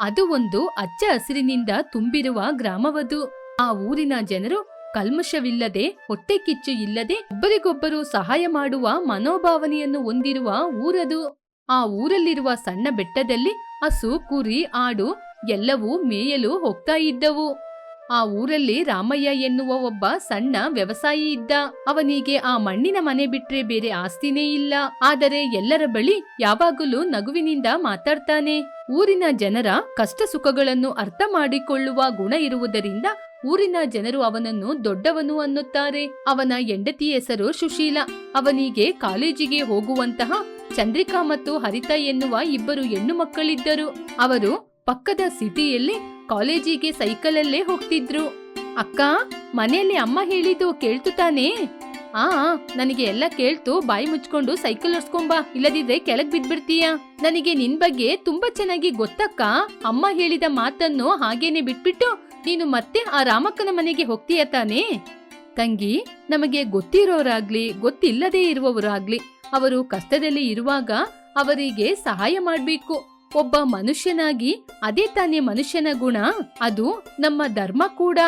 ಅದು ಒಂದು ಅಚ್ಚ ಹಸಿರಿನಿಂದ ತುಂಬಿರುವ ಗ್ರಾಮವದು. ಆ ಊರಿನ ಜನರು ಕಲ್ಮಶವಿಲ್ಲದೆ, ಹೊಟ್ಟೆ ಕಿಚ್ಚು ಇಲ್ಲದೆ ಒಬ್ಬರಿಗೊಬ್ಬರು ಸಹಾಯ ಮಾಡುವ ಮನೋಭಾವನೆಯನ್ನು ಹೊಂದಿರುವ ಊರದು. ಆ ಊರಲ್ಲಿರುವ ಸಣ್ಣ ಬೆಟ್ಟದಲ್ಲಿ ಹಸು, ಕುರಿ, ಆಡು ಎಲ್ಲವೂ ಮೇಯಲು ಹೋಗ್ತಾ ಇದ್ದವು. ಆ ಊರಲ್ಲಿ ರಾಮಯ್ಯ ಎನ್ನುವ ಒಬ್ಬ ಸಣ್ಣ ವ್ಯವಸಾಯಿ ಇದ್ದ. ಅವನಿಗೆ ಆ ಮಣ್ಣಿನ ಮನೆ ಬಿಟ್ರೆ ಬೇರೆ ಆಸ್ತಿನೇ ಇಲ್ಲ. ಆದರೆ ಎಲ್ಲರ ಬಳಿ ಯಾವಾಗಲೂ ನಗುವಿನಿಂದ ಮಾತಾಡ್ತಾನೆ. ಊರಿನ ಜನರ ಕಷ್ಟ ಸುಖಗಳನ್ನು ಅರ್ಥ ಮಾಡಿಕೊಳ್ಳುವ ಗುಣ ಇರುವುದರಿಂದ ಊರಿನ ಜನರು ಅವನನ್ನು ದೊಡ್ಡವನು ಅನ್ನುತ್ತಾರೆ. ಅವನ ಹೆಂಡತಿ ಹೆಸರು ಸುಶೀಲ. ಅವನಿಗೆ ಕಾಲೇಜಿಗೆ ಹೋಗುವಂತಹ ಚಂದ್ರಿಕಾ ಮತ್ತು ಹರಿತಾ ಎನ್ನುವ ಇಬ್ಬರು ಹೆಣ್ಣು ಮಕ್ಕಳಿದ್ದರು. ಅವರು ಪಕ್ಕದ ಸಿಟಿಯಲ್ಲಿ ಕಾಲೇಜಿಗೆ ಸೈಕಲಲ್ಲೇ ಹೋಗ್ತಿದ್ರು. ಅಕ್ಕ, ಮನೆಯಲ್ಲಿ ಅಮ್ಮ ಹೇಳಿದ್ದು ಕೇಳ್ತು ತಾನೇ? ಆ, ನನಗೆ ಎಲ್ಲ ಕೇಳ್ತು, ಬಾಯಿ ಮುಚ್ಕೊಂಡು ಸೈಕಲ್ ಓಡಿಸ್ಕೊಂಬಾ, ಇಲ್ಲದಿದ್ರೆ ಕೆಳಗ್ ಬಿದ್ಬಿಡ್ತೀಯ? ನನಗೆ ನಿನ್ ಬಗ್ಗೆ ತುಂಬಾ ಚೆನ್ನಾಗಿ ಗೊತ್ತಕ್ಕ. ಅಮ್ಮ ಹೇಳಿದ ಮಾತನ್ನು ಹಾಗೇನೆ ಬಿಟ್ಬಿಟ್ಟು ನೀನು ಮತ್ತೆ ಆ ರಾಮಕ್ಕನ ಮನೆಗೆ ಹೋಗ್ತೀಯ ತಾನೇ? ತಂಗಿ, ನಮಗೆ ಗೊತ್ತಿರೋರಾಗ್ಲಿ, ಗೊತ್ತಿಲ್ಲದೇ ಇರುವವರಾಗ್ಲಿ, ಅವರು ಕಷ್ಟದಲ್ಲಿ ಇರುವಾಗ ಅವರಿಗೆ ಸಹಾಯ ಮಾಡ್ಬೇಕು. ಒಬ್ಬ ಮನುಷ್ಯನಾಗಿ ಅದೇ ತಾನೇ ಮನುಷ್ಯನ ಗುಣ, ಅದು ನಮ್ಮ ಧರ್ಮ ಕೂಡ.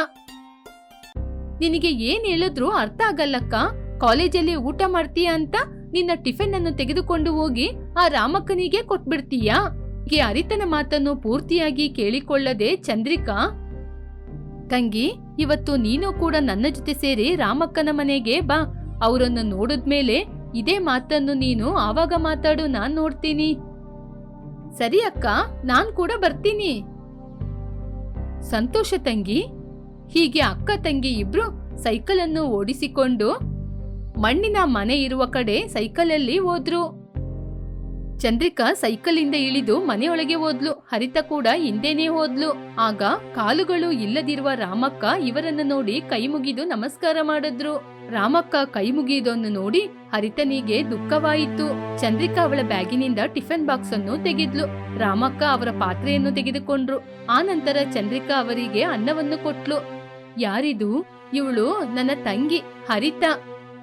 ನಿನಗೆ ಏನ್ ಹೇಳಿದ್ರು ಅರ್ಥ ಆಗಲ್ಲಕ್ಕ? ಕಾಲೇಜಲ್ಲಿ ಊಟ ಮಾಡ್ತೀಯ ಅಂತ ನಿನ್ನ ಟಿಫಿನ್ ಅನ್ನು ತೆಗೆದುಕೊಂಡು ಹೋಗಿ ಆ ರಾಮಕ್ಕನಿಗೆ ಕೊಟ್ಬಿಡ್ತೀಯಾ? ಹೀಗೆ ಅರಿತನ ಮಾತನ್ನು ಪೂರ್ತಿಯಾಗಿ ಕೇಳಿಕೊಳ್ಳದೆ ಚಂದ್ರಿಕಾ, ತಂಗಿ, ಇವತ್ತು ನೀನು ಕೂಡ ನನ್ನ ಜೊತೆ ಸೇರಿ ರಾಮಕ್ಕನ ಮನೆಗೆ ಬಾ. ಅವರನ್ನು ನೋಡಿದ್ಮೇಲೆ ಇದೇ ಮಾತನ್ನು ನೀನು ಆವಾಗ ಮಾತಾಡು, ನಾನ್ ನೋಡ್ತೀನಿ. ಸರಿ ಅಕ್ಕ, ನಾನ್ ಕೂಡ ಬರ್ತೀನಿ. ಸಂತೋಷ ತಂಗಿ, ಹೀಗೆ ಅಕ್ಕ ತಂಗಿ ಇಬ್ರು ಸೈಕಲ್ ಅನ್ನು ಓಡಿಸಿಕೊಂಡು ಮಣ್ಣಿನ ಮನೆ ಇರುವ ಕಡೆ ಸೈಕಲಲ್ಲಿ ಹೋದ್ರು. ಚಂದ್ರಿಕಾ ಸೈಕಲಿಂದ ಇಳಿದು ಮನೆಯೊಳಗೆ ಹೋದ್ಲು. ಹರಿತ ಕೂಡ ಹಿಂದೆನೇ ಹೋದ್ಲು. ಆಗ ಕಾಲುಗಳು ಇಲ್ಲದಿರುವ ರಾಮಕ್ಕ ಇವರನ್ನು ನೋಡಿ ಕೈ ಮುಗಿದು ನಮಸ್ಕಾರ ಮಾಡಿದ್ರು. ರಾಮಕ್ಕ ಕೈ ಮುಗಿಯುವುದನ್ನು ನೋಡಿ ಹರಿತನಿಗೆ ದುಃಖವಾಯಿತು. ಚಂದ್ರಿಕಾ ಅವಳ ಬ್ಯಾಗಿನಿಂದ ಟಿಫನ್ ಬಾಕ್ಸ್ ಅನ್ನು ತೆಗೆದ್ಲು. ರಾಮಕ್ಕ ಅವರ ಪಾತ್ರೆಯನ್ನು ತೆಗೆದುಕೊಂಡ್ರು. ಆ ನಂತರ ಚಂದ್ರಿಕಾ ಅವರಿಗೆ ಅನ್ನವನ್ನು ಕೊಟ್ಲು. ಯಾರಿದು? ಇವಳು ನನ್ನ ತಂಗಿ, ಹರಿತ.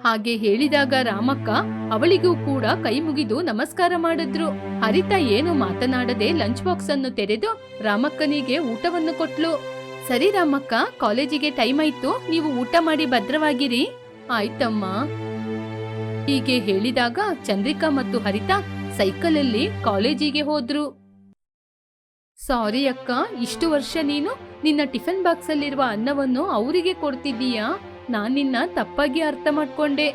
ಹಾಗೆ ಹೇಳಿದಾಗ ರಾಮಕ್ಕ ಅವಳಿಗೂ ಕೂಡ ಕೈ ಮುಗಿದು ನಮಸ್ಕಾರ ಮಾಡಿದ್ರು. ಹರಿತ ಏನು ಮಾತನಾಡದೆ ಲಂಚ್ ಬಾಕ್ಸ್ ಅನ್ನು ತೆರೆದು ರಾಮಕ್ಕನಿಗೆ ಊಟವನ್ನು ಕೊಟ್ಲು. ಸರಿ ರಾಮಕ್ಕ, ಕಾಲೇಜಿಗೆ ಟೈಮ್ ಆಯ್ತು. ನೀವು ಊಟ ಮಾಡಿ ಭದ್ರವಾಗಿರಿ. ಆಯ್ತಮ್ಮ. ಹೀಗೆ ಹೇಳಿದಾಗ ಚಂದ್ರಿಕಾ ಮತ್ತು ಹರಿತ ಸೈಕಲಲ್ಲಿ ಕಾಲೇಜಿಗೆ ಹೋದ್ರು. ಸಾರಿ ಅಕ್ಕ, ಇಷ್ಟು ವರ್ಷ ನೀನು ನಿನ್ನ ಟಿಫನ್ ಬಾಕ್ಸ್ ಅಲ್ಲಿರುವ ಅನ್ನವನ್ನು ಅವರಿಗೆ ಕೊಡ್ತಿದ್ದೀಯಾ? ನಾನ್ ನಿನ್ನ ತಪ್ಪಾಗಿ ಅರ್ಥ ಮಾಡ್ಕೊಂಡೆ.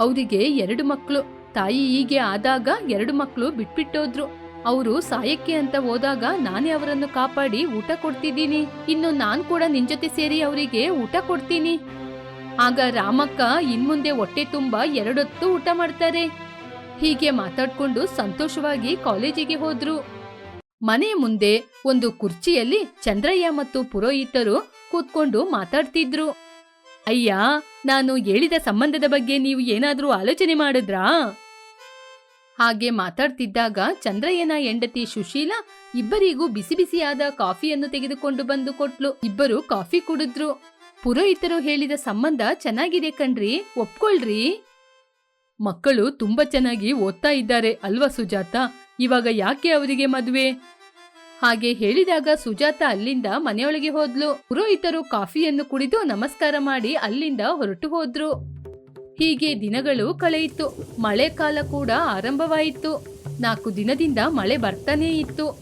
ಅವರಿಗೆ ಎರಡು ಮಕ್ಕಳು ತಾಯಿ ಹೀಗೆ ಆದಾಗ ಎರಡು ಮಕ್ಕಳು ಬಿಟ್ಬಿಟ್ಟೋದ್ರು. ಅವರು ಸಾಯಕ್ಕೆ ಅಂತ ಹೋದಾಗ ನಾನೇ ಅವರನ್ನು ಕಾಪಾಡಿ ಊಟ ಕೊಡ್ತಿದ್ದೀನಿ. ಇನ್ನು ನಾನ್ ಕೂಡ ನಿನ್ ಜೊತೆ ಸೇರಿ ಅವರಿಗೆ ಊಟ ಕೊಡ್ತೀನಿ. ಆಗ ರಾಮಕ್ಕ ಇನ್ಮುಂದೆ ಹೊಟ್ಟೆ ತುಂಬ ಎರಡೊತ್ತು ಊಟ ಮಾಡ್ತಾರೆ. ಹೀಗೆ ಮಾತಾಡ್ಕೊಂಡು ಸಂತೋಷವಾಗಿ ಕಾಲೇಜಿಗೆ ಹೋದ್ರು. ಮನೆ ಮುಂದೆ ಒಂದು ಕುರ್ಚಿಯಲ್ಲಿ ಚಂದ್ರಯ್ಯ ಮತ್ತು ಪುರೋಹಿತರು ಕೂತ್ಕೊಂಡು ಮಾತಾಡ್ತಿದ್ರು. ಅಯ್ಯ, ನಾನು ಹೇಳಿದ ಸಂಬಂಧದ ಬಗ್ಗೆ ನೀವು ಏನಾದ್ರೂ ಆಲೋಚನೆ ಮಾಡಿದ್ರಾ? ಹಾಗೆ ಮಾತಾಡ್ತಿದ್ದಾಗ ಚಂದ್ರಯ್ಯನ ಹೆಂಡತಿ ಸುಶೀಲ ಇಬ್ಬರಿಗೂ ಬಿಸಿ ಬಿಸಿಯಾದ ಕಾಫಿಯನ್ನು ತೆಗೆದುಕೊಂಡು ಬಂದು ಕೊಟ್ಲು. ಇಬ್ಬರು ಕಾಫಿ ಕುಡಿದ್ರು. ಪುರೋಹಿತರು ಹೇಳಿದ ಸಂಬಂಧ ಚೆನ್ನಾಗಿದೆ ಕಣ್ರಿ, ಒಪ್ಕೊಳ್ರಿ. ಮಕ್ಕಳು ತುಂಬಾ ಚೆನ್ನಾಗಿ ಓದ್ತಾ ಇದ್ದಾರೆ ಅಲ್ವಾ ಸುಜಾತ? ಇವಾಗ ಯಾಕೆ ಅವರಿಗೆ ಮದುವೆ? ಹಾಗೆ ಹೇಳಿದಾಗ ಸುಜಾತ ಅಲ್ಲಿಂದ ಮನೆಯೊಳಗೆ ಹೋದ್ಲು. ಪುರೋಹಿತರು ಕಾಫಿಯನ್ನು ಕುಡಿದು ನಮಸ್ಕಾರ ಮಾಡಿ ಅಲ್ಲಿಂದ ಹೊರಟು ಹೋದ್ರು. ಹೀಗೆ ದಿನಗಳು ಕಳೆಯಿತು. ಮಳೆ ಕಾಲ ಕೂಡ ಆರಂಭವಾಯಿತು. ನಾಲ್ಕು ದಿನದಿಂದ ಮಳೆ ಬರ್ತಾನೇ ಇತ್ತು.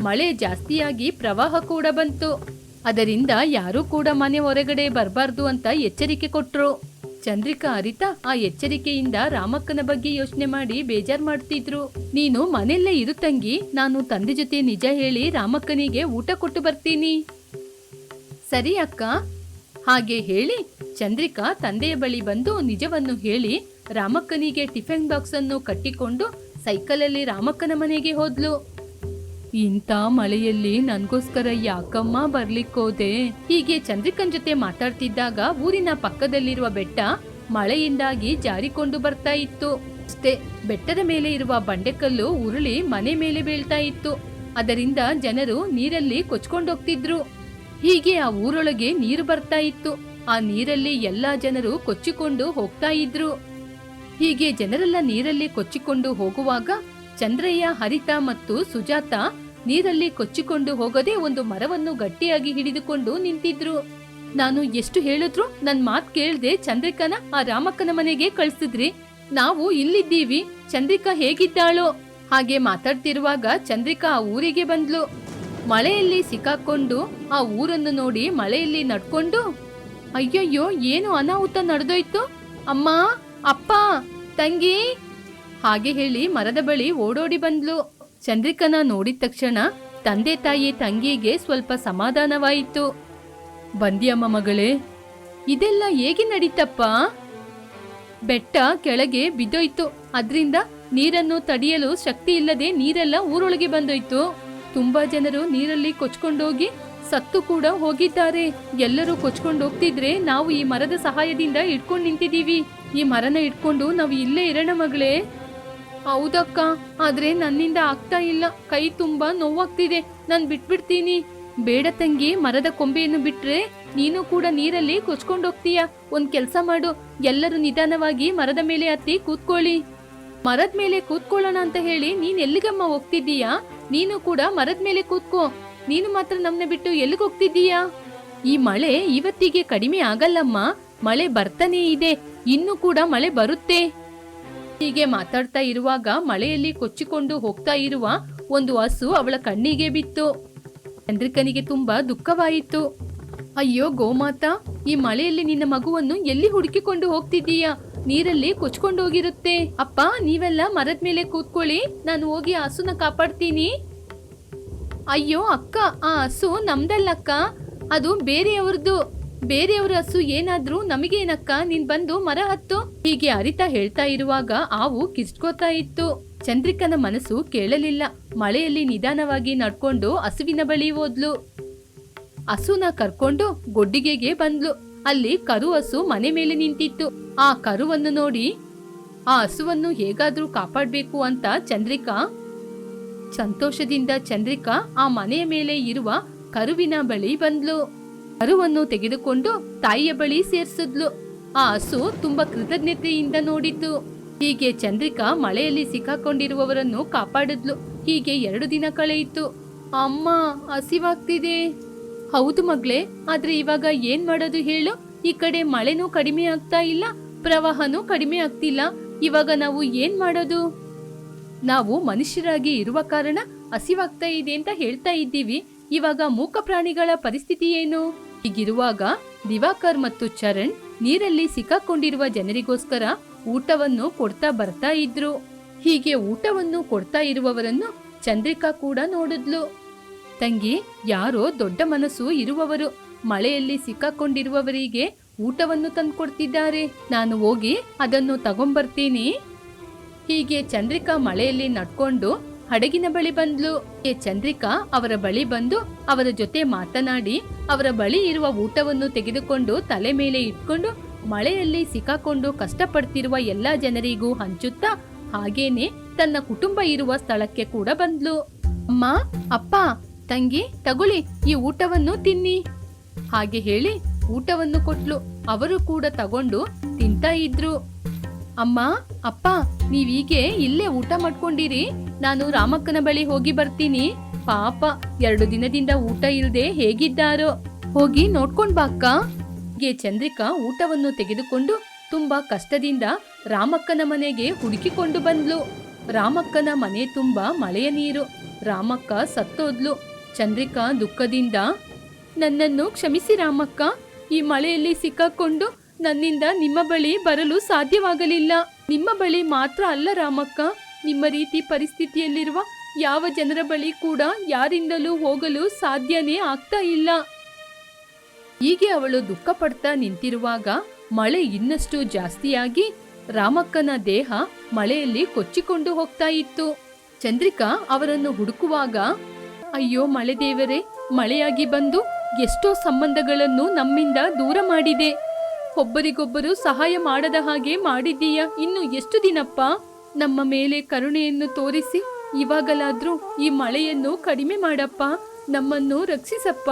ಮಳೆ ಜಾಸ್ತಿಯಾಗಿ ಪ್ರವಾಹ ಕೂಡ ಬಂತು. ಅದರಿಂದ ಯಾರೂ ಕೂಡ ಮನೆ ಹೊರಗಡೆ ಬರಬಾರ್ದು ಅಂತ ಎಚ್ಚರಿಕೆ ಕೊಟ್ರು. ಚಂದ್ರಿಕಾ, ಅರಿತಾ ಆ ಎಚ್ಚರಿಕೆಯಿಂದ ರಾಮಕ್ಕನ ಬಗ್ಗೆ ಯೋಚನೆ ಮಾಡಿ ಬೇಜಾರ್ ಮಾಡ್ತಿದ್ರು. ನೀನು ಮನೆಯಲ್ಲೇ ಇರು ತಂಗಿ, ನಾನು ತಂದೆ ಜೊತೆ ನಿಜ ಹೇಳಿ ರಾಮಕ್ಕನಿಗೆ ಊಟ ಕೊಟ್ಟು ಬರ್ತೀನಿ. ಸರಿ ಅಕ್ಕ. ಹಾಗೆ ಹೇಳಿ ಚಂದ್ರಿಕಾ ತಂದೆಯ ಬಳಿ ಬಂದು ನಿಜವನ್ನು ಹೇಳಿ ರಾಮಕ್ಕನಿಗೆ ಟಿಫಿನ್ ಬಾಕ್ಸ್ ಅನ್ನು ಕಟ್ಟಿಕೊಂಡು ಸೈಕಲಲ್ಲಿ ರಾಮಕ್ಕನ ಮನೆಗೆ ಹೋದ್ಲು. ಇಂಥ ಮಳೆಯಲ್ಲಿ ನನ್ಗೋಸ್ಕರ ಯಾಕಮ್ಮ ಬರ್ಲಿಕ್ಕೋದೆ? ಹೀಗೆ ಚಂದ್ರಿಕನ್ ಜೊತೆ ಮಾತಾಡ್ತಿದ್ದಾಗ ಊರಿನ ಪಕ್ಕದಲ್ಲಿರುವ ಬೆಟ್ಟ ಮಳೆಯಿಂದಾಗಿ ಜಾರಿಕೊಂಡು ಬರ್ತಾ ಇತ್ತು. ಅಷ್ಟೇ, ಬೆಟ್ಟದ ಮೇಲೆ ಇರುವ ಬಂಡೆಕಲ್ಲು ಉರುಳಿ ಮನೆ ಮೇಲೆ ಬೀಳ್ತಾ ಇತ್ತು. ಅದರಿಂದ ಜನರು ನೀರಲ್ಲಿ ಕೊಚ್ಕೊಂಡೋಗ್ತಿದ್ರು. ಹೀಗೆ ಆ ಊರೊಳಗೆ ನೀರು ಬರ್ತಾ ಇತ್ತು. ಆ ನೀರಲ್ಲಿ ಎಲ್ಲಾ ಜನರು ಕೊಚ್ಚಿಕೊಂಡು ಹೋಗ್ತಾ ಇದ್ರು. ಹೀಗೆ ಜನರೆಲ್ಲ ನೀರಲ್ಲಿ ಕೊಚ್ಚಿಕೊಂಡು ಹೋಗುವಾಗ ಚಂದ್ರಯ್ಯ, ಹರಿತ ಮತ್ತು ಸುಜಾತ ನೀರಲ್ಲಿ ಕೊಚ್ಚಿಕೊಂಡು ಹೋಗದೆ ಒಂದು ಮರವನ್ನು ಗಟ್ಟಿಯಾಗಿ ಹಿಡಿದುಕೊಂಡು ನಿಂತಿದ್ರು. ನಾನು ಎಷ್ಟು ಹೇಳಿದ್ರು ನನ್ ಮಾತ್ ಕೇಳ್ದೆ ಚಂದ್ರಿಕನ ಆ ರಾಮಕ್ಕನ ಮನೆಗೆ ಕಳ್ಸಿದ್ರಿ. ನಾವು ಇಲ್ಲಿದ್ದೀವಿ, ಚಂದ್ರಿಕಾ ಹೇಗಿದ್ದಾಳೋ? ಹಾಗೆ ಮಾತಾಡ್ತಿರುವಾಗ ಚಂದ್ರಿಕಾ ಆ ಊರಿಗೆ ಬಂದ್ಲು. ಮಳೆಯಲ್ಲಿ ಸಿಕ್ಕಾಕೊಂಡು ಆ ಊರನ್ನು ನೋಡಿ ಮಳೆಯಲ್ಲಿ ನಡ್ಕೊಂಡು, ಅಯ್ಯಯ್ಯೋ, ಏನು ಅನಾಹುತ ನಡೆದೋಯ್ತು? ಅಮ್ಮ, ಅಪ್ಪ, ತಂಗಿ? ಹಾಗೆ ಹೇಳಿ ಮರದ ಬಳಿ ಓಡೋಡಿ ಬಂದ್ಲು. ಚಂದ್ರಿಕನ ನೋಡಿದ ತಕ್ಷಣ ತಂದೆ ತಾಯಿ ತಂಗಿಗೆ ಸ್ವಲ್ಪ ಸಮಾಧಾನವಾಯಿತು. ಬಂದಿಯಮ್ಮ ಮಗಳೇ, ಇದೆಲ್ಲ ಹೇಗೆ ನಡೀತಪ್ಪ? ಬೆಟ್ಟ ಕೆಳಗೆ ಬಿದ್ದೋಯ್ತು. ಅದರಿಂದ ನೀರನ್ನು ತಡೆಯಲು ಶಕ್ತಿ ಇಲ್ಲದೆ ನೀರೆಲ್ಲ ಊರೊಳಗೆ ಬಂದೋಯ್ತು. ತುಂಬಾ ಜನರು ನೀರಲ್ಲಿ ಕೊಚ್ಕೊಂಡೋಗಿ ಸತ್ತು ಕೂಡ ಹೋಗಿದ್ದಾರೆ. ಎಲ್ಲರೂ ಕೊಚ್ಕೊಂಡು ಹೋಗ್ತಿದ್ರೆ ನಾವು ಈ ಮರದ ಸಹಾಯದಿಂದ ಇಟ್ಕೊಂಡು ನಿಂತಿದ್ದೀವಿ. ಈ ಮರನ ಇಟ್ಕೊಂಡು ನಾವು ಇಲ್ಲೇ ಇರೋಣ ಮಗಳೇ. ಹೌದಕ್ಕ, ಆದ್ರೆ ನನ್ನಿಂದ ಆಗ್ತಾ ಇಲ್ಲ. ಕೈ ತುಂಬಾ ನೋವಾಗ್ತಿದೆ. ನಾನ್ ಬಿಟ್ಬಿಡ್ತೀನಿ. ಬೇಡ ತಂಗಿ, ಮರದ ಕೊಂಬೆಯನ್ನು ಬಿಟ್ರೆ ನೀನು ಕೂಡ ನೀರಲ್ಲಿ ಕೊಚ್ಕೊಂಡೋಗ್ತೀಯ? ಒಂದ್ ಕೆಲ್ಸ ಮಾಡು. ಎಲ್ಲರೂ ನಿಧಾನವಾಗಿ ಮರದ ಮೇಲೆ ಹತ್ತಿ ಕೂತ್ಕೊಳ್ಳಿ. ಮರದ ಮೇಲೆ ಕೂತ್ಕೊಳ್ಳೋಣ ಅಂತ ಹೇಳಿ ನೀನ್ ಎಲ್ಲಿಗಮ್ಮ ಹೋಗ್ತಿದ್ದೀಯಾ? ನೀನು ಕೂಡ ಮರದ ಮೇಲೆ ಕೂತ್ಕೋ. ನೀನು ಮಾತ್ರ ನಮ್ನ ಬಿಟ್ಟು ಎಲ್ಲಿಗೆ ಹೋಗ್ತಿದ್ದೀಯಾ? ಈ ಮಳೆ ಇವತ್ತಿಗೆ ಕಡಿಮೆ ಆಗಲ್ಲಮ್ಮ. ಮಳೆ ಬರ್ತಾನೇ ಇದೆ. ಇನ್ನು ಕೂಡ ಮಳೆ ಬರುತ್ತೆ. ಹೀಗೆ ಮಾತಾಡ್ತಾ ಇರುವಾಗ ಮಳೆಯಲ್ಲಿ ಕೊಚ್ಚಿಕೊಂಡು ಹೋಗ್ತಾ ಇರುವ ಒಂದು ಹಸು ಅವಳ ಕಣ್ಣಿಗೆ ಬಿತ್ತು. ಚಂದ್ರಿಕನಿಗೆ ತುಂಬಾ ದುಃಖವಾಯಿತು. ಅಯ್ಯೋ ಗೋಮಾತಾ, ಈ ಮಳೆಯಲ್ಲಿ ನಿನ್ನ ಮಗುವನ್ನು ಎಲ್ಲಿ ಹುಡುಕಿಕೊಂಡು ಹೋಗ್ತಿದ್ದೀಯಾ? ನೀರಲ್ಲಿ ಕೊಚ್ಕೊಂಡು ಹೋಗಿರುತ್ತೆ. ಅಪ್ಪ, ನೀವೆಲ್ಲ ಮರದ ಮೇಲೆ ಕೂತ್ಕೊಳ್ಳಿ. ನಾನು ಹೋಗಿ ಹಸುನ ಕಾಪಾಡ್ತೀನಿ. ಅಯ್ಯೋ ಅಕ್ಕ, ಆ ಹಸು ನಮ್ದಲ್ಲಕ್ಕ. ಅದು ಬೇರೆಯವ್ರದ್ದು. ಬೇರೆಯವ್ರ ಹಸು ಏನಾದ್ರೂ ನಮಗೇನಕ್ಕ ನೀನ್ ಬಂದು ಮರ ಹತ್ತು. ಹೀಗೆ ಅರಿತಾ ಹೇಳ್ತಾ ಇರುವಾಗ ಆವು ಕಿಚ್ಕೋತಾ ಇತ್ತು. ಚಂದ್ರಿಕನ ಮನಸ್ಸು ಕೇಳಲಿಲ್ಲ. ಮಳೆಯಲ್ಲಿ ನಿಧಾನವಾಗಿ ನಡ್ಕೊಂಡು ಹಸುವಿನ ಬಳಿ ಹೋದ್ಲು. ಹಸುನ ಕರ್ಕೊಂಡು ಗೊಡ್ಡಿಗೆಗೆ ಬಂದ್ಲು. ಅಲ್ಲಿ ಕರು ಹಸು ಮನೆ ಮೇಲೆ ನಿಂತಿತ್ತು. ಆ ಕರುವನ್ನು ನೋಡಿ, ಆ ಹಸುವನ್ನು ಹೇಗಾದ್ರೂ ಕಾಪಾಡಬೇಕು ಅಂತ ಚಂದ್ರಿಕಾ, ಸಂತೋಷದಿಂದ ಚಂದ್ರಿಕಾ ಆ ಮನೆಯ ಮೇಲೆ ಇರುವ ಕರುವಿನ ಬಳಿ ಬಂದ್ಲು. ಕರುವನ್ನು ತೆಗೆದುಕೊಂಡು ತಾಯಿಯ ಬಳಿ ಸೇರಿಸಿದ್ಲು. ಆ ಹಸು ತುಂಬಾ ಕೃತಜ್ಞತೆಯಿಂದ ನೋಡಿತು. ಹೀಗೆ ಚಂದ್ರಿಕಾ ಮಳೆಯಲ್ಲಿ ಸಿಕ್ಕಾಕೊಂಡಿರುವವರನ್ನು ಕಾಪಾಡಿದ್ಲು. ಹೀಗೆ ಎರಡು ದಿನ ಕಳೆಯಿತು. ಅಮ್ಮ, ಹಸಿವಾಗ್ತಿದೆ. ಹೌದು ಮಗ್ಳೆ, ಆದ್ರೆ ಇವಾಗ ಏನ್ ಮಾಡೋದು ಹೇಳು? ಈ ಕಡೆ ಮಳೆನೂ ಕಡಿಮೆ ಆಗ್ತಾ ಇಲ್ಲ, ಪ್ರವಾಹನೂ ಕಡಿಮೆ ಆಗ್ತಿಲ್ಲ. ಇವಾಗ ನಾವು ಏನ್ ಮಾಡೋದು? ನಾವು ಮನುಷ್ಯರಾಗಿ ಇರುವ ಕಾರಣ ಹಸಿವಾಗ್ತಾ ಇದೆ ಅಂತ ಹೇಳ್ತಾ ಇದ್ದೀವಿ. ಇವಾಗ ಮೂಕ ಪ್ರಾಣಿಗಳ ಪರಿಸ್ಥಿತಿ ಏನು? ಹೀಗಿರುವಾಗ ದಿವಾಕರ್ ಮತ್ತು ಚರಣ್ ನೀರಲ್ಲಿ ಸಿಕ್ಕಾಕೊಂಡಿರುವ ಜನರಿಗೋಸ್ಕರ ಊಟವನ್ನು ಕೊಡ್ತಾ ಬರ್ತಾ ಇದ್ರು. ಹೀಗೆ ಊಟವನ್ನು ಕೊಡ್ತಾ ಇರುವವರನ್ನು ಚಂದ್ರಿಕಾ ಕೂಡ ನೋಡಿದ್ಲು. ತಂಗಿ, ಯಾರೋ ದೊಡ್ಡ ಮನಸ್ಸು ಇರುವವರು ಮಳೆಯಲ್ಲಿ ಸಿಕ್ಕಾಕೊಂಡಿರುವವರಿಗೆ ಊಟವನ್ನು ತಂದ್ಕೊಡ್ತಿದ್ದಾರೆ. ನಾನು ಹೋಗಿ ಅದನ್ನು ತಗೊಂಬರ್ತೀನಿ. ಹೀಗೆ ಚಂದ್ರಿಕಾ ಮಳೆಯಲ್ಲಿ ನಡ್ಕೊಂಡು ಹಡಗಿನ ಬಳಿ ಬಂದ್ಲು. ಎ ಚಂದ್ರಿಕಾ, ಅವರ ಬಳಿ ಬಂದು ಅವರ ಜೊತೆ ಮಾತನಾಡಿ, ಅವರ ಬಳಿ ಇರುವ ಊಟವನ್ನು ತೆಗೆದುಕೊಂಡು ತಲೆ ಮೇಲೆ ಇಟ್ಕೊಂಡು ಮಳೆಯಲ್ಲಿ ಸಿಕ್ಕಾಕೊಂಡು ಕಷ್ಟಪಡ್ತಿರುವ ಎಲ್ಲಾ ಜನರಿಗೂ ಹಂಚುತ್ತಾ ಹಾಗೇನೆ ತನ್ನ ಕುಟುಂಬ ಇರುವ ಸ್ಥಳಕ್ಕೆ ಕೂಡ ಬಂದ್ಲು. ಅಮ್ಮ, ಅಪ್ಪ, ತಂಗಿ, ತಗೊಳ್ಳಿ, ಈ ಊಟವನ್ನು ತಿನ್ನಿ. ಹಾಗೆ ಹೇಳಿ ಊಟವನ್ನು ಕೊಟ್ಲು. ಅವರು ಕೂಡ ತಗೊಂಡು ತಿಂತಾ ಇದ್ರು. ಅಮ್ಮ, ಅಪ್ಪ ನೀವೀಗೆ ಇಲ್ಲೇ ಊಟ ಮಾಡ್ಕೊಂಡಿರಿ. ನಾನು ರಾಮಕ್ಕನ ಬಳಿ ಹೋಗಿ ಬರ್ತೀನಿ. ಪಾಪ, ಎರಡು ದಿನದಿಂದ ಊಟ ಇಲ್ಲದೆ ಹೇಗಿದ್ದಾರೋ. ಹೋಗಿ ನೋಡ್ಕೊಂಡ್ ಬಾಕ್ಕ ಗೆ ಚಂದ್ರಿಕಾ ಊಟವನ್ನು ತೆಗೆದುಕೊಂಡು ತುಂಬಾ ಕಷ್ಟದಿಂದ ರಾಮಕ್ಕನ ಮನೆಗೆ ಹುಡುಕಿಕೊಂಡು ಬಂದ್ಲು. ರಾಮಕ್ಕನ ಮನೆ ತುಂಬಾ ಮಳೆಯ ನೀರು. ರಾಮಕ್ಕ ಸತ್ತೋದ್ಲು. ಚಂದ್ರಿಕಾ ದುಃಖದಿಂದ, ನನ್ನನ್ನು ಕ್ಷಮಿಸಿ ರಾಮಕ್ಕ. ಈ ಮಳೆಯಲ್ಲಿ ಸಿಕ್ಕಾಕೊಂಡು ನನ್ನಿಂದ ನಿಮ್ಮ ಬಳಿ ಬರಲು ಸಾಧ್ಯವಾಗಲಿಲ್ಲ. ನಿಮ್ಮ ಬಳಿ ಮಾತ್ರ ಅಲ್ಲ ರಾಮಕ್ಕ. ನಿಮ್ಮ ರೀತಿ ಪರಿಸ್ಥಿತಿಯಲ್ಲಿರುವ ಯಾವ ಜನರ ಬಳಿ ಕೂಡ ಯಾರಿಂದಲೂ ಹೋಗಲು ಸಾಧ್ಯನೇ ಆಗ್ತಾ ಇಲ್ಲ. ಹೀಗೆ ಅವಳು ದುಃಖ ಪಡ್ತಾ ನಿಂತಿರುವಾಗ ಮಳೆ ಇನ್ನಷ್ಟು ಜಾಸ್ತಿಯಾಗಿ ರಾಮಕ್ಕನ ದೇಹ ಮಳೆಯಲ್ಲಿ ಕೊಚ್ಚಿಕೊಂಡು ಹೋಗ್ತಾ ಇತ್ತು. ಚಂದ್ರಿಕಾ ಅವರನ್ನು ಹುಡುಕುವಾಗ, ಅಯ್ಯೋ ಮಳೆ ದೇವರೇ, ಮಳೆಯಾಗಿ ಬಂದು ಎಷ್ಟೋ ಸಂಬಂಧಗಳನ್ನು ನಮ್ಮಿಂದ ದೂರ ಮಾಡಿದೆ. ಒಬ್ಬರಿಗೊಬ್ಬರು ಸಹಾಯ ಮಾಡದ ಹಾಗೆ ಮಾಡಿದ್ದೀಯ? ಇನ್ನು ಎಷ್ಟು ದಿನಪ್ಪ? ನಮ್ಮ ಮೇಲೆ ಕರುಣೆಯನ್ನು ತೋರಿಸಿ, ಇವಾಗಲಾದ್ರೂ ಈ ಮಳೆಯನ್ನು ಕಡಿಮೆ ಮಾಡಪ್ಪ, ನಮ್ಮನ್ನು ರಕ್ಷಿಸಪ್ಪ.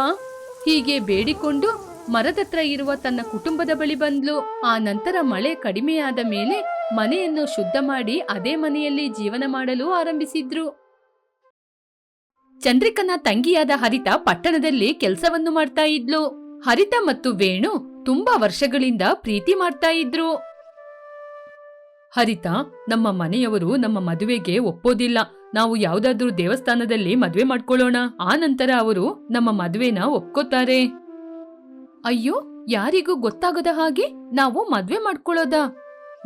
ಹೀಗೆ ಬೇಡಿಕೊಂಡು ಮರದತ್ರ ಇರುವ ತನ್ನ ಕುಟುಂಬದ ಬಳಿ ಬಂದ್ಲು. ಆ ನಂತರ ಮಳೆ ಕಡಿಮೆಯಾದ ಮೇಲೆ ಮನೆಯನ್ನು ಶುದ್ಧ ಮಾಡಿ ಅದೇ ಮನೆಯಲ್ಲಿ ಜೀವನ ಮಾಡಲು ಆರಂಭಿಸಿದ್ರು. ಚಂದ್ರಿಕನ ತಂಗಿಯಾದ ಹರಿತ ಪಟ್ಟಣದಲ್ಲಿ ಕೆಲಸವನ್ನು ಮಾಡ್ತಾ ಇದ್ಲು. ಹರಿತ ಮತ್ತು ವೇಣು ತುಂಬಾ ವರ್ಷಗಳಿಂದ ಪ್ರೀತಿ ಮಾಡ್ತಾ ಇದ್ರು. ಹರಿತಾ, ನಮ್ಮ ಮನೆಯವರು ನಮ್ಮ ಮದುವೆಗೆ ಒಪ್ಪೋದಿಲ್ಲ. ನಾವು ಯಾವ್ದಾದ್ರೂ ದೇವಸ್ಥಾನದಲ್ಲಿ ಮದುವೆ ಮಾಡ್ಕೊಳ್ಳೋಣ. ಆ ನಂತರ ಅವರು ನಮ್ಮ ಮದುವೆನ ಒಪ್ಕೋತಾರೆ. ಅಯ್ಯೋ, ಯಾರಿಗೂ ಗೊತ್ತಾಗದ ಹಾಗೆ ನಾವು ಮದ್ವೆ ಮಾಡ್ಕೊಳ್ಳೋದ?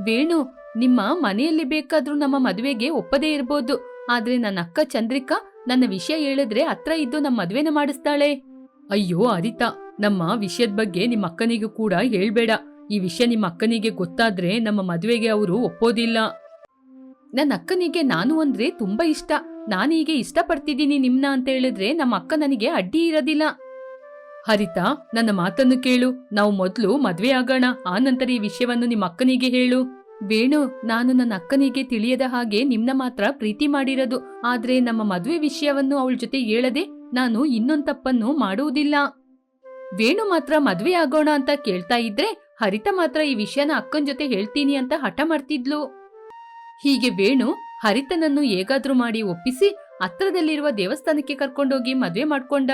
ವೇಣು, ನಿಮ್ಮ ಮನೆಯಲ್ಲಿ ಬೇಕಾದ್ರೂ ನಮ್ಮ ಮದುವೆಗೆ ಒಪ್ಪದೇ ಇರ್ಬೋದು. ಆದ್ರೆ ನನ್ನ ಅಕ್ಕ ಚಂದ್ರಿಕಾ ನನ್ನ ವಿಷಯ ಹೇಳಿದ್ರೆ ಹತ್ರ ಇದ್ದು ನಮ್ಮ ಮದುವೆನ ಮಾಡಿಸ್ತಾಳೆ. ಅಯ್ಯೋ, ಹರಿತಾ ನಮ್ಮ ವಿಷಯದ ಬಗ್ಗೆ ನಿಮ್ಮ ಅಕ್ಕನಿಗೂ ಕೂಡ ಹೇಳ್ಬೇಡ. ಈ ವಿಷಯ ನಿಮ್ಮ ಅಕ್ಕನಿಗೆ ಗೊತ್ತಾದ್ರೆ ನಮ್ಮ ಮದುವೆಗೆ ಅವರು ಒಪ್ಪೋದಿಲ್ಲ. ನನ್ನ ಅಕ್ಕನಿಗೆ ನಾನು ಅಂದ್ರೆ ತುಂಬಾ ಇಷ್ಟ. ನಾನೀಗೆ ಇಷ್ಟಪಡ್ತಿದ್ದೀನಿ ನಿಮ್ನ ಅಂತ ಹೇಳಿದ್ರೆ ನಮ್ಮ ಅಕ್ಕ ನನಗೆ ಅಡ್ಡಿ ಇರೋದಿಲ್ಲ. ಹರಿತಾ, ನನ್ನ ಮಾತನ್ನು ಕೇಳು. ನಾವು ಮೊದಲು ಮದುವೆ ಆಗೋಣ. ಆ ಈ ವಿಷಯವನ್ನು ನಿಮ್ಮ ಅಕ್ಕನಿಗೆ ಹೇಳು. ವೇಣು, ನಾನು ನನ್ನ ಅಕ್ಕನಿಗೆ ತಿಳಿಯದ ಹಾಗೆ ನಿಮ್ನ ಮಾತ್ರ ಪ್ರೀತಿ ಮಾಡಿರೋದು. ಆದ್ರೆ ನಮ್ಮ ಮದುವೆ ವಿಷಯವನ್ನು ಅವಳ ಜೊತೆ ಹೇಳದೆ ನಾನು ಇನ್ನೊಂದು ತಪ್ಪನ್ನು ಮಾಡುವುದಿಲ್ಲ. ವೇಣು ಮಾತ್ರ ಮದ್ವೆ ಆಗೋಣ ಅಂತ ಕೇಳ್ತಾ ಇದ್ರೆ ಹರಿತ ಮಾತ್ರ ಈ ವಿಷಯನ ಅಕ್ಕನ್ ಜೊತೆ ಹೇಳ್ತೀನಿ ಅಂತ ಹಠ ಮಾಡ್ತಿದ್ಲು. ಹೀಗೆ ವೇಣು ಹರಿತನನ್ನು ಹೇಗಾದ್ರೂ ಮಾಡಿ ಒಪ್ಪಿಸಿ ಹತ್ರದಲ್ಲಿರುವ ದೇವಸ್ಥಾನಕ್ಕೆ ಕರ್ಕೊಂಡೋಗಿ ಮದ್ವೆ ಮಾಡ್ಕೊಂಡ.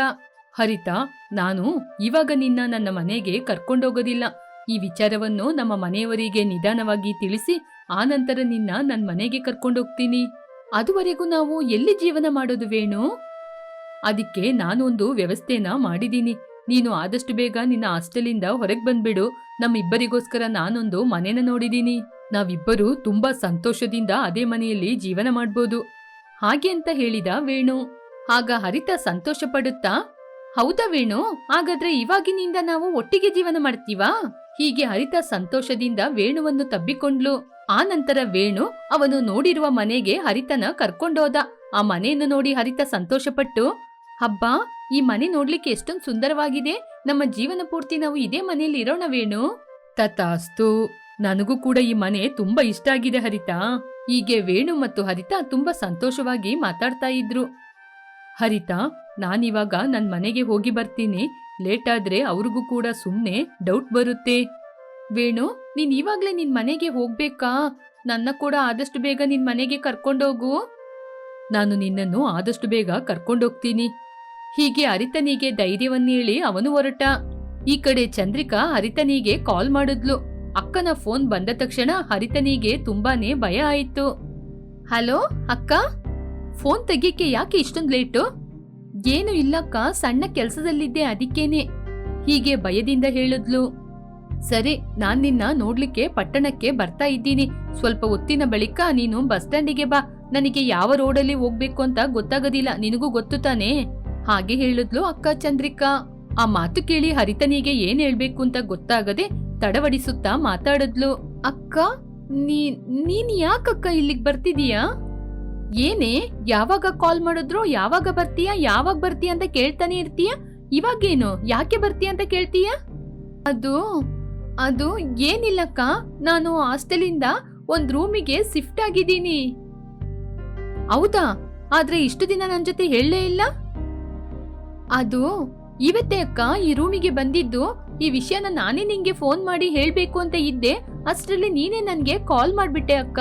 ಹರಿತ, ನಾನು ಇವಾಗ ನಿನ್ನ ನನ್ನ ಮನೆಗೆ ಕರ್ಕೊಂಡೋಗೋದಿಲ್ಲ. ಈ ವಿಚಾರವನ್ನು ನಮ್ಮ ಮನೆಯವರಿಗೆ ನಿಧಾನವಾಗಿ ತಿಳಿಸಿ ಆ ನಂತರ ನಿನ್ನ ನನ್ನ ಮನೆಗೆ ಕರ್ಕೊಂಡೋಗ್ತೀನಿ. ಅದುವರೆಗೂ ನಾವು ಎಲ್ಲಿ ಜೀವನ ಮಾಡೋದು ವೇಣು? ಅದಕ್ಕೆ ನಾನೊಂದು ವ್ಯವಸ್ಥೆನ ಮಾಡಿದ್ದೀನಿ. ನೀನು ಆದಷ್ಟು ಬೇಗ ನಿನ್ನ ಹಾಸ್ಟೆಲಿಂದ ಹೊರಗೆ ಬಂದ್ಬಿಡು. ನಮ್ಮಿಬ್ಬರಿಗೋಸ್ಕರ ನಾನೊಂದು ಮನೆನ ನೋಡಿದೀನಿ. ನಾವಿಬ್ಬರು ತುಂಬಾ ಸಂತೋಷದಿಂದ ಅದೇ ಮನೆಯಲ್ಲಿ ಜೀವನ ಮಾಡ್ಬೋದು. ಹಾಗೆ ಅಂತ ಹೇಳಿದ ವೇಣು. ಆಗ ಹರಿತ ಸಂತೋಷ ಪಡುತ್ತಾ, ಹೌದಾ ವೇಣು, ಹಾಗಾದ್ರೆ ಇವಾಗಿನಿಂದ ನಾವು ಒಟ್ಟಿಗೆ ಜೀವನ ಮಾಡ್ತೀವಾ? ಹೀಗೆ ಹರಿತ ಸಂತೋಷದಿಂದ ವೇಣುವನ್ನು ತಬ್ಬಿಕೊಂಡ್ಲು. ಆ ನಂತರ ವೇಣು ಅವನು ನೋಡಿರುವ ಮನೆಗೆ ಹರಿತನ ಕರ್ಕೊಂಡೋದ. ಆ ಮನೆಯನ್ನು ನೋಡಿ ಹರಿತ ಸಂತೋಷಪಟ್ಟು ಹಬ್ಬಾ ಈ ಮನೆ ನೋಡ್ಲಿಕ್ಕೆ ಎಷ್ಟೊಂದು ಸುಂದರವಾಗಿದೆ. ನಮ್ಮ ಜೀವನ ಪೂರ್ತಿ ನಾವು ಇದೇ ಮನೆಯಲ್ಲಿ ಇರೋಣ ವೇಣು. ತಥಾಸ್ತು. ನನಗೂ ಕೂಡ ಈ ಮನೆ ತುಂಬಾ ಇಷ್ಟ ಆಗಿದೆ ಹರಿತಾ. ಹೀಗೆ ವೇಣು ಮತ್ತು ಹರಿತಾ ತುಂಬಾ ಸಂತೋಷವಾಗಿ ಮಾತಾಡ್ತಾ ಇದ್ರು. ಹರಿತಾ, ನಾನಿವಾಗ ನನ್ ಮನೆಗೆ ಹೋಗಿ ಬರ್ತೀನಿ. ಲೇಟ್ ಆದ್ರೆ ಅವ್ರಿಗೂ ಕೂಡ ಸುಮ್ನೆ ಡೌಟ್ ಬರುತ್ತೆ. ವೇಣು, ನೀನ್ ಇವಾಗ್ಲೇ ನಿನ್ ಮನೆಗೆ ಹೋಗ್ಬೇಕಾ? ನನ್ನ ಕೂಡ ಆದಷ್ಟು ಬೇಗ ನಿನ್ ಮನೆಗೆ ಕರ್ಕೊಂಡೋಗು. ನಾನು ನಿನ್ನನ್ನು ಆದಷ್ಟು ಬೇಗ ಕರ್ಕೊಂಡೋಗ್ತೀನಿ. ಹೀಗೆ ಅರಿತನಿಗೆ ಧೈರ್ಯವನ್ನೇಳಿ ಅವನು ಹೊರಟ. ಈ ಕಡೆ ಚಂದ್ರಿಕಾ ಹರಿತನಿಗೆ ಕಾಲ್ ಮಾಡಿದ್ಲು. ಅಕ್ಕನ ಫೋನ್ ಬಂದ ತಕ್ಷಣ ಹರಿತನಿಗೆ ತುಂಬಾನೇ ಭಯ ಆಯಿತು. ಹಲೋ ಅಕ್ಕ? ಫೋನ್ ತೆಗಿಯಕ್ಕೆ ಯಾಕೆ ಇಷ್ಟೊಂದು ಲೇಟು ಏನು ಇಲ್ಲಕ್ಕ, ಸಣ್ಣ ಕೆಲಸದಲ್ಲಿದ್ದೆ ಅದಕ್ಕೇನೆ. ಹೀಗೆ ಭಯದಿಂದ ಹೇಳಿದ್ಲು. ಸರಿ, ನಾನ್ ನಿನ್ನ ನೋಡ್ಲಿಕ್ಕೆ ಪಟ್ಟಣಕ್ಕೆ ಬರ್ತಾ ಇದ್ದೀನಿ. ಸ್ವಲ್ಪ ಹೊತ್ತಿನ ಬಳಿಕ ನೀನು ಬಸ್ ಸ್ಟ್ಯಾಂಡಿಗೆ ಬಾ. ನನಗೆ ಯಾವ ರೋಡಲ್ಲಿ ಹೋಗ್ಬೇಕು ಅಂತ ಗೊತ್ತಾಗೋದಿಲ್ಲ. ನಿನಗೂ ಗೊತ್ತು ತಾನೇ? ಹಾಗೆ ಹೇಳಿದ್ಲು ಅಕ್ಕ ಚಂದ್ರಿಕಾ. ಆ ಮಾತು ಕೇಳಿ ಹರಿತನಿಗೆ ಏನ್ ಹೇಳ್ಬೇಕು ಅಂತ ಗೊತ್ತಾಗದೆ ತಡವಡಿಸುತ್ತಾ ಮಾತಾಡಿದ್ಲು. ಅಕ್ಕ, ನೀ, ನೀನ್ ಯಾಕಕ್ಕ ಇಲ್ಲಿಗ್ ಬರ್ತಿದೀಯಾ? ಏನೇ, ಯಾವಾಗ ಕಾಲ್ ಮಾಡಿದ್ರು, ಯಾವಾಗ ಬರ್ತೀಯಾ, ಯಾವಾಗ ಬರ್ತೀಯ ಅಂತ ಕೇಳ್ತಾನೆ ಇರ್ತೀಯ? ಇವಾಗೇನು, ಯಾಕೆ ಬರ್ತೀಯ ಅಂತ ಕೇಳ್ತೀಯ? ಅದು ಅದು ಏನಿಲ್ಲಕ್ಕ, ನಾನು ಹಾಸ್ಟೆಲಿಂದ ಒಂದ್ ರೂಮಿಗೆ ಶಿಫ್ಟ್ ಆಗಿದ್ದೀನಿ. ಹೌದಾ, ಆದ್ರೆ ಇಷ್ಟು ದಿನ ನನ್ನ ಜೊತೆ ಹೇಳಲೇ ಇಲ್ಲ? ಅದು ಇವತ್ತೇ ಅಕ್ಕ ಈ ರೂಮಿಗೆ ಬಂದಿದ್ದು. ಈ ವಿಷಯನ ನಾನೇ ನಿಂಗೆ ಫೋನ್ ಮಾಡಿ ಹೇಳ್ಬೇಕು ಅಂತ ಇದ್ದೆ. ಅಷ್ಟರಲ್ಲಿ ನೀನೇ ನನ್ಗೆ ಕಾಲ್ ಮಾಡ್ಬಿಟ್ಟೆ ಅಕ್ಕ.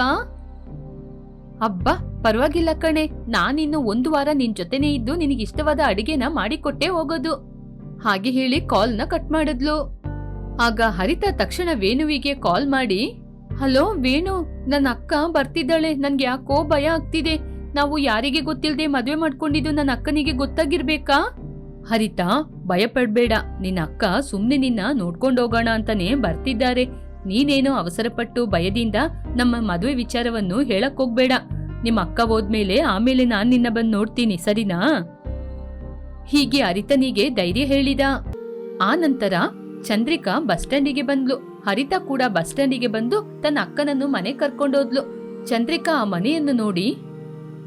ಅಬ್ಬಾ, ಪರವಾಗಿಲ್ಲ ಕಣೆ. ನಾನಿನ್ನು ಒಂದು ವಾರ ನಿನ್ ಜೊತೆನೇ ಇದ್ದು ನಿನಗೆ ಇಷ್ಟವಾದ ಅಡಿಗೆನ ಮಾಡಿಕೊಟ್ಟೆ ಹೋಗೋದು. ಹಾಗೆ ಹೇಳಿ ಕಾಲ್ನ ಕಟ್ ಮಾಡಿದ್ಲು. ಆಗ ಹರಿತ ತಕ್ಷಣ ವೇಣುವಿಗೆ ಕಾಲ್ ಮಾಡಿ, ಹಲೋ ವೇಣು, ನನ್ನ ಅಕ್ಕ ಬರ್ತಿದ್ದಾಳೆ. ನನ್ಗೆ ಯಾಕೋ ಭಯ ಆಗ್ತಿದೆ. ನಾವು ಯಾರಿಗೆ ಗೊತ್ತಿಲ್ಲದೆ ಮದುವೆ ಮಾಡ್ಕೊಂಡಿದ್ದು ನನ್ನ ಅಕ್ಕನಿಗೆ ಗೊತ್ತಾಗಿರ್ಬೇಕಾ? ಹರಿತಾ, ಭಯಪಡ್ಬೇಡ. ನಿನ್ನ ಅಕ್ಕ ಸುಮ್ನೆ ನಿನ್ನ ನೋಡ್ಕೊಂಡೋಗೋಣ ಅಂತಾನೆ ಬರ್ತಿದ್ದಾರೆ. ನೀನೇನೋ ಅವಸರಪಟ್ಟು ಭಯದಿಂದ ನಮ್ಮ ಮದುವೆ ವಿಚಾರವನ್ನು ಹೇಳಕ್ ಹೋಗ್ಬೇಡ ನಿಮ್ಮ ಅಕ್ಕ ಹೋದ್ಮೇಲೆ ಆಮೇಲೆ ನಾನ್ ನಿನ್ನ ಬಂದ್ ನೋಡ್ತೀನಿ, ಸರಿನಾ? ಹೀಗೆ ಹರಿತನಿಗೆ ಧೈರ್ಯ ಹೇಳಿದ. ಆ ನಂತರ ಚಂದ್ರಿಕಾ ಬಸ್ ಸ್ಟ್ಯಾಂಡಿಗೆ ಬಂದ್ಲು. ಹರಿತ ಕೂಡ ಬಸ್ ಸ್ಟ್ಯಾಂಡಿಗೆ ಬಂದು ತನ್ನ ಅಕ್ಕನನ್ನು ಮನೆ ಕರ್ಕೊಂಡೋದ್ಲು. ಚಂದ್ರಿಕಾ ಆ ಮನೆಯನ್ನು ನೋಡಿ,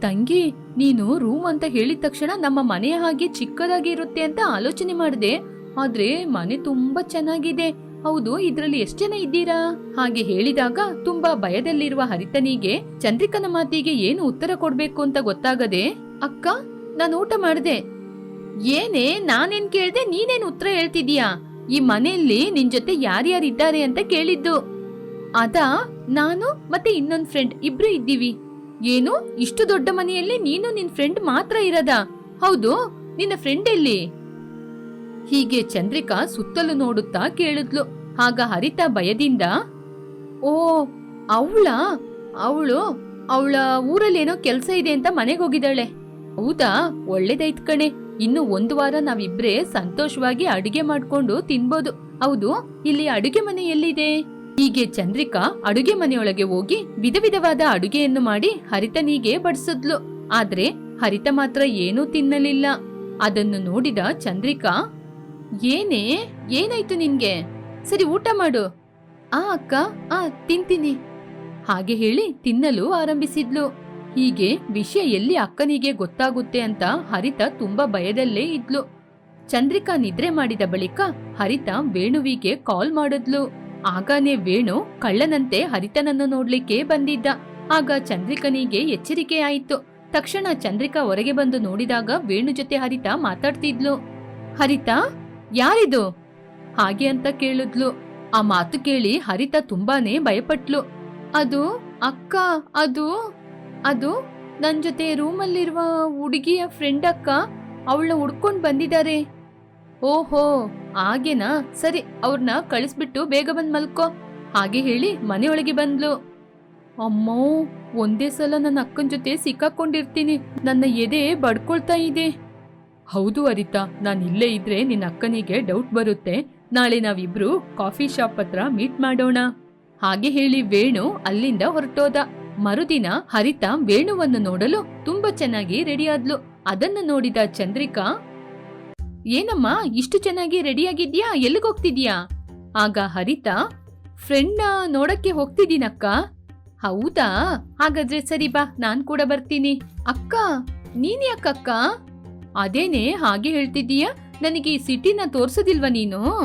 ತಂಗಿ ನೀನು ರೂಮ್ ಅಂತ ಹೇಳಿದ ತಕ್ಷಣ ನಮ್ಮ ಮನೆಯ ಹಾಗೆ ಚಿಕ್ಕದಾಗಿ ಇರುತ್ತೆ ಅಂತ ಆಲೋಚನೆ ಮಾಡಿದೆ. ಆದ್ರೆ ಮನೆ ತುಂಬಾ ಚೆನ್ನಾಗಿದೆ. ಹೌದು, ಇದ್ರಲ್ಲಿ ಎಷ್ಟು ಜನ ಇದ್ದೀರಾ? ಹಾಗೆ ಹೇಳಿದಾಗ ತುಂಬಾ ಭಯದಲ್ಲಿರುವ ಹರಿತನಿಗೆ ಚಂದ್ರಿಕನ ಮಾತಿಗೆ ಏನು ಉತ್ತರ ಕೊಡ್ಬೇಕು ಅಂತ ಗೊತ್ತಾಗದೆ, ಅಕ್ಕ, ನಾನು ಊಟ ಮಾಡಿದೆ. ಏನೇ, ನಾನೇನ್ ಕೇಳ್ದೆ? ನೀನೇನ್ ಉತ್ತರ ಹೇಳ್ತಿದೀಯಾ ಈ ಮನೆಯಲ್ಲಿ ನಿನ್ ಜೊತೆ ಯಾರ್ಯಾರಿದ್ದಾರೆ ಅಂತ ಕೇಳಿದ್ದು. ಅದಾ, ನಾನು ಮತ್ತೆ ಇನ್ನೊಂದ್ ಫ್ರೆಂಡ್ ಇಬ್ರು ಇದ್ದೀವಿ. ಏನು? ಇಷ್ಟು ದೊಡ್ಡ ಮನೆಯಲ್ಲಿ ನೀನು ನಿನ್ ಫ್ರೆಂಡ್ ಮಾತ್ರ ಇರದ? ಹೌದು, ನಿನ್ನ ಫ್ರೆಂಡ್ ಎಲ್ಲಿ? ಹೀಗೆ ಚಂದ್ರಿಕಾ ಸುತ್ತಲೂ ನೋಡುತ್ತಾ ಕೇಳಿದ್ಲು. ಆಗ ಹರಿತ ಭಯದಿಂದ, ಓ, ಅವಳ? ಅವಳು, ಅವಳ ಊರಲ್ಲೇನೋ ಕೆಲಸ ಇದೆ ಅಂತ ಮನೆಗೆ ಹೋಗಿದ್ದಾಳೆ. ಹೌದಾ? ಒಳ್ಳೇದೈತ್ ಕಣೆ. ಇನ್ನು ಒಂದು ವಾರ ನಾವಿಬ್ರೇ ಸಂತೋಷವಾಗಿ ಅಡುಗೆ ಮಾಡ್ಕೊಂಡು ತಿನ್ಬೋದು. ಹೌದು, ಇಲ್ಲಿ ಅಡುಗೆ ಮನೆ ಎಲ್ಲಿದೆ? ಹೀಗೆ ಚಂದ್ರಿಕಾ ಅಡುಗೆ ಮನೆಯೊಳಗೆ ಹೋಗಿ ವಿಧ ವಿಧವಾದ ಅಡುಗೆಯನ್ನು ಮಾಡಿ ಹರಿತನಿಗೆ ಬಡಿಸಿದ್ಲು. ಆದ್ರೆ ಹರಿತ ಮಾತ್ರ ಏನೂ ತಿನ್ನಲಿಲ್ಲ. ಅದನ್ನು ನೋಡಿದ ಚಂದ್ರಿಕಾ, ಏನೇ, ಏನಾಯ್ತು ನಿನ್ಗೆ? ಸರಿ ಊಟ ಮಾಡು. ಆ, ಅಕ್ಕ, ಆ, ತಿಂತೀನಿ. ಹಾಗೆ ಹೇಳಿ ತಿನ್ನಲು ಆರಂಭಿಸಿದ್ಲು. ಹೀಗೆ ವಿಷಯ ಎಲ್ಲಿ ಅಕ್ಕನಿಗೆ ಗೊತ್ತಾಗುತ್ತೆ ಅಂತ ಹರಿತ ತುಂಬಾ ಭಯದಲ್ಲೇ ಇದ್ಲು. ಚಂದ್ರಿಕಾ ನಿದ್ರೆ ಮಾಡಿದ ಬಳಿಕ ಹರಿತ ವೇಣುವಿಗೆ ಕಾಲ್ ಮಾಡಿದ್ಲು. ಆಗಾನೇ ವೇಣು ಕಳ್ಳನಂತೆ ಹರಿತನನ್ನು ನೋಡ್ಲಿಕ್ಕೆ ಬಂದಿದ್ದ. ಆಗ ಚಂದ್ರಿಕನಿಗೆ ಎಚ್ಚರಿಕೆ ಆಯಿತು. ತಕ್ಷಣ ಚಂದ್ರಿಕಾ ಹೊರಗೆ ಬಂದು ನೋಡಿದಾಗ ವೇಣು ಜೊತೆ ಹರಿತ ಮಾತಾಡ್ತಿದ್ಲು. ಹರಿತ, ಯಾರಿದು? ಹಾಗೆ ಅಂತ ಕೇಳಿದ್ಲು. ಆ ಮಾತು ಕೇಳಿ ಹರಿತ ತುಂಬಾನೇ ಭಯಪಟ್ಲು. ಅದು ಅಕ್ಕ, ಅದು ಅದು ನನ್ ಜೊತೆ ರೂಮಲ್ಲಿರುವ ಹುಡುಗಿಯ ಫ್ರೆಂಡ್ ಅಕ್ಕ, ಅವಳನ್ನ ಹುಡ್ಕೊಂಡ್ ಬಂದಿದ್ದಾರೆ ಓಹೋ, ಹಾಗೇನಾ? ಸರಿ ಅವ್ರನ್ನ ಕಳಿಸ್ಬಿಟ್ಟು ಬೇಗ ಬಂದ್ ಮಲ್ಕೋ. ಹಾಗೆ ಹೇಳಿ ಮನೆಯೊಳಗೆ ಬಂದ್ಲು. ಅಮ್ಮೋ, ಒಂದೇ ಸಲ ನನ್ನ ಅಕ್ಕನ ಜೊತೆ ಸಿಕ್ಕಾಕೊಂಡಿರ್ತೀನಿ. ನನ್ನ ಎದೆ ಬಡ್ಕೊಳ್ತಾ ಇದೆ. ಹೌದು ಅರಿತಾ, ನಾನು ಇಲ್ಲೇ ಇದ್ರೆ ನಿನ್ನ ಅಕ್ಕನಿಗೆ ಡೌಟ್ ಬರುತ್ತೆ. ನಾಳೆ ನಾವಿಬ್ರು ಕಾಫಿ ಶಾಪ್ ಹತ್ರ ಮೀಟ್ ಮಾಡೋಣ. ಹಾಗೆ ಹೇಳಿ ವೇಣು ಅಲ್ಲಿಂದ ಹೊರಟೋದ. ಮರುದಿನ ಹರಿತಾ ವೇಣುವನ್ನು ನೋಡಲು ತುಂಬಾ ಚೆನ್ನಾಗಿ ರೆಡಿಯಾದ್ಲು ಅದನ್ನು ನೋಡಿದ ಚಂದ್ರಿಕಾ ಏನಮ್ಮ, ಇಷ್ಟು ಚೆನ್ನಾಗಿ ರೆಡಿಯಾಗಿದ್ಯಾ ಎಲ್ಲಿಗೋಗ್ತಿದ್ಯಾ ಆಗ ಹರಿತ ಫ್ರೆಂಡ್ನ ನೋಡಕ್ಕೆ ಹೋಗ್ತಿದ್ದೀನಕ್ಕ. ಹೌದಾ? ಹಾಗಾದ್ರೆ ಸರಿ ಬಾ, ನಾನ್ ಕೂಡ ಬರ್ತೀನಿ. ಅಕ್ಕ, ನೀನ್ ಯಾಕಕ್ಕ? ಅದೇನೆ, ಹಾಗೆ ಹೇಳ್ತಿದ್ದೀಯ? ನನಗೆ ಈ ಸಿಟಿನ ತೋರ್ಸೋದಿಲ್ವಾ ನೀನು?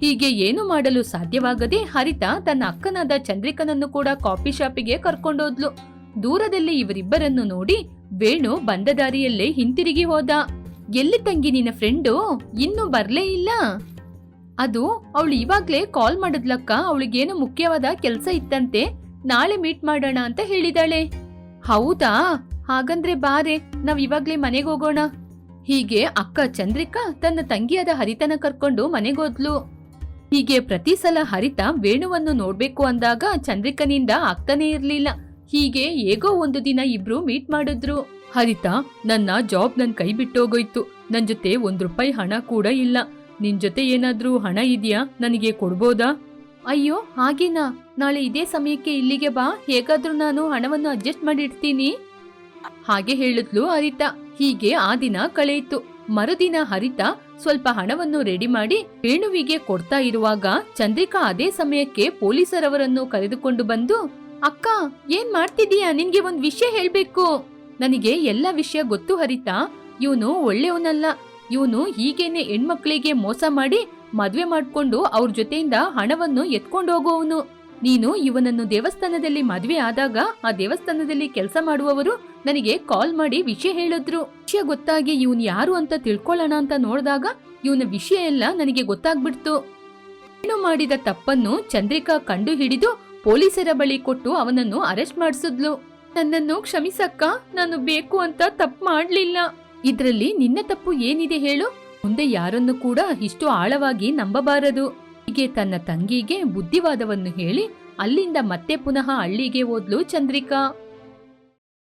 ಹೀಗೆ ಏನು ಮಾಡಲು ಸಾಧ್ಯವಾಗದೆ ಹರಿತ ತನ್ನ ಅಕ್ಕನಾದ ಚಂದ್ರಿಕನನ್ನು ಕೂಡ ಕಾಫಿ ಶಾಪಿಗೆ ಕರ್ಕೊಂಡೋದ್ಲು. ದೂರದಲ್ಲಿ ಇವರಿಬ್ಬರನ್ನು ನೋಡಿ ವೇಣು ಬಂದ ದಾರಿಯಲ್ಲೇ ಹಿಂತಿರುಗಿ ಹೋದ. ಎಲ್ಲಿ ತಂಗಿ ನಿನ್ನ ಫ್ರೆಂಡು ಇನ್ನೂ ಬರ್ಲೇ ಇಲ್ಲ. ಅದು ಅವಳು ಇವಾಗ್ಲೇ ಕಾಲ್ ಮಾಡಿದ್ಲಕ್ಕ, ಅವಳಿಗೇನು ಮುಖ್ಯವಾದ ಕೆಲಸ ಇತ್ತಂತೆ, ನಾಳೆ ಮೀಟ್ ಮಾಡೋಣ ಅಂತ ಹೇಳಿದಾಳೆ. ಹೌದಾ? ಹಾಗಂದ್ರೆ ಬಾರೆ, ನಾವ್ ಇವಾಗ್ಲೇ ಮನೆಗೆ ಹೋಗೋಣ. ಹೀಗೆ ಅಕ್ಕ ಚಂದ್ರಿಕಾ ತನ್ನ ತಂಗಿಯಾದ ಹರಿತನ ಕರ್ಕೊಂಡು ಮನೆಗೋದ್ಲು ಹೀಗೆ ಪ್ರತಿ ಸಲ ಹರಿತ ವೇಣುವನ್ನು ನೋಡ್ಬೇಕು ಅಂದಾಗ ಚಂದ್ರಿಕನಿಂದ ಆಗ್ತಾನೆ ಇರ್ಲಿಲ್ಲ. ಹೀಗೆ ಹೇಗೋ ಒಂದು ದಿನ ಇಬ್ರು ಮೀಟ್ ಮಾಡಿದ್ರು. ಹರಿತ ನನ್ನ ಜಾಬ್ ನನ್ನ ಕೈ ಬಿಟ್ಟೋಗೋಯ್ತು. ನನ್ನ ಜೊತೆ ಒಂದು ರೂಪಾಯಿ ಹಣ ಕೂಡ ಇಲ್ಲ. ನಿನ್ ಜೊತೆ ಏನಾದ್ರೂ ಹಣ ಇದೆಯಾ? ನನಗೆ ಕೊಡ್ಬೋದಾ? ಅಯ್ಯೋ ಹಾಗೇನಾ? ನಾಳೆ ಇದೇ ಸಮಯಕ್ಕೆ ಇಲ್ಲಿಗೆ ಬಾ. ಹೇಗಾದ್ರೂ ನಾನು ಹಣವನ್ನು ಅಡ್ಜಸ್ಟ್ ಮಾಡಿಡ್ತೀನಿ. ಹಾಗೆ ಹೇಳಿದ್ಲು ಹರಿತಾ. ಹೀಗೆ ಆ ದಿನ ಕಳೆಯಿತು. ಮರುದಿನ ಹರಿತಾ ಸ್ವಲ್ಪ ಹಣವನ್ನು ರೆಡಿ ಮಾಡಿ ರೇಣುವಿಗೆ ಕೊಡ್ತಾ ಇರುವಾಗ ಚಂದ್ರಿಕಾ ಅದೇ ಸಮಯಕ್ಕೆ ಪೊಲೀಸರವರನ್ನು ಕರೆದುಕೊಂಡು ಬಂದು ಅಕ್ಕ ಏನ್ ಮಾಡ್ತಿದೀಯಾ ನಿನ್ಗೆ ಒಂದ್ ವಿಷಯ ಹೇಳ್ಬೇಕು. ನನಗೆ ಎಲ್ಲ ವಿಷಯ ಗೊತ್ತು ಹರಿತಾ, ಇವನು ಒಳ್ಳೆಯವನಲ್ಲ. ಇವನು ಹೀಗೇನೆ ಹೆಣ್ಮಕ್ಳಿಗೆ ಮೋಸ ಮಾಡಿ ಮದ್ವೆ ಮಾಡ್ಕೊಂಡು ಅವ್ರ ಜೊತೆಯಿಂದ ಹಣವನ್ನು ಎತ್ಕೊಂಡು ಹೋಗುವವನು ನೀನು ಇವನನ್ನು ದೇವಸ್ಥಾನದಲ್ಲಿ ಮದ್ವೆ ಆದಾಗ ಆ ದೇವಸ್ಥಾನದಲ್ಲಿ ಕೆಲಸ ಮಾಡುವವರು ನನಗೆ ಕಾಲ್ ಮಾಡಿ ವಿಷಯ ಹೇಳಿದ್ರು. ವಿಷಯ ಗೊತ್ತಾಗಿ ಇವನ್ ಯಾರು ಅಂತ ತಿಳ್ಕೊಳ್ಳೋಣ ಅಂತ ನೋಡಿದಾಗ ಇವನ ವಿಷಯ ಎಲ್ಲ ನನಗೆ ಗೊತ್ತಾಗ್ಬಿಡ್ತು. ಏನು ಮಾಡಿದ ತಪ್ಪನ್ನು ಚಂದ್ರಿಕಾ ಕಂಡು ಹಿಡಿದು ಪೊಲೀಸರ ಬಳಿ ಕೊಟ್ಟು ಅವನನ್ನು ಅರೆಸ್ಟ್ ಮಾಡಿಸಿದ್ಲು. ನನ್ನನ್ನು ಕ್ಷಮಿಸಕ್ಕ? ನಾನು ಬೇಕು ಅಂತ ತಪ್ಪು ಮಾಡ್ಲಿಲ್ಲ. ಇದ್ರಲ್ಲಿ ನಿನ್ನ ತಪ್ಪು ಏನಿದೆ ಹೇಳು? ಮುಂದೆ ಯಾರನ್ನು ಕೂಡ ಇಷ್ಟು ಆಳವಾಗಿ ನಂಬಬಾರದು. ಹೀಗೆ ತನ್ನ ತಂಗಿಗೆ ಬುದ್ಧಿವಾದವನ್ನು ಹೇಳಿ, ಅಲ್ಲಿಂದ ಮತ್ತೆ ಪುನಃ ಹಳ್ಳಿಗೆ ಓದ್ಲು ಚಂದ್ರಿಕಾ.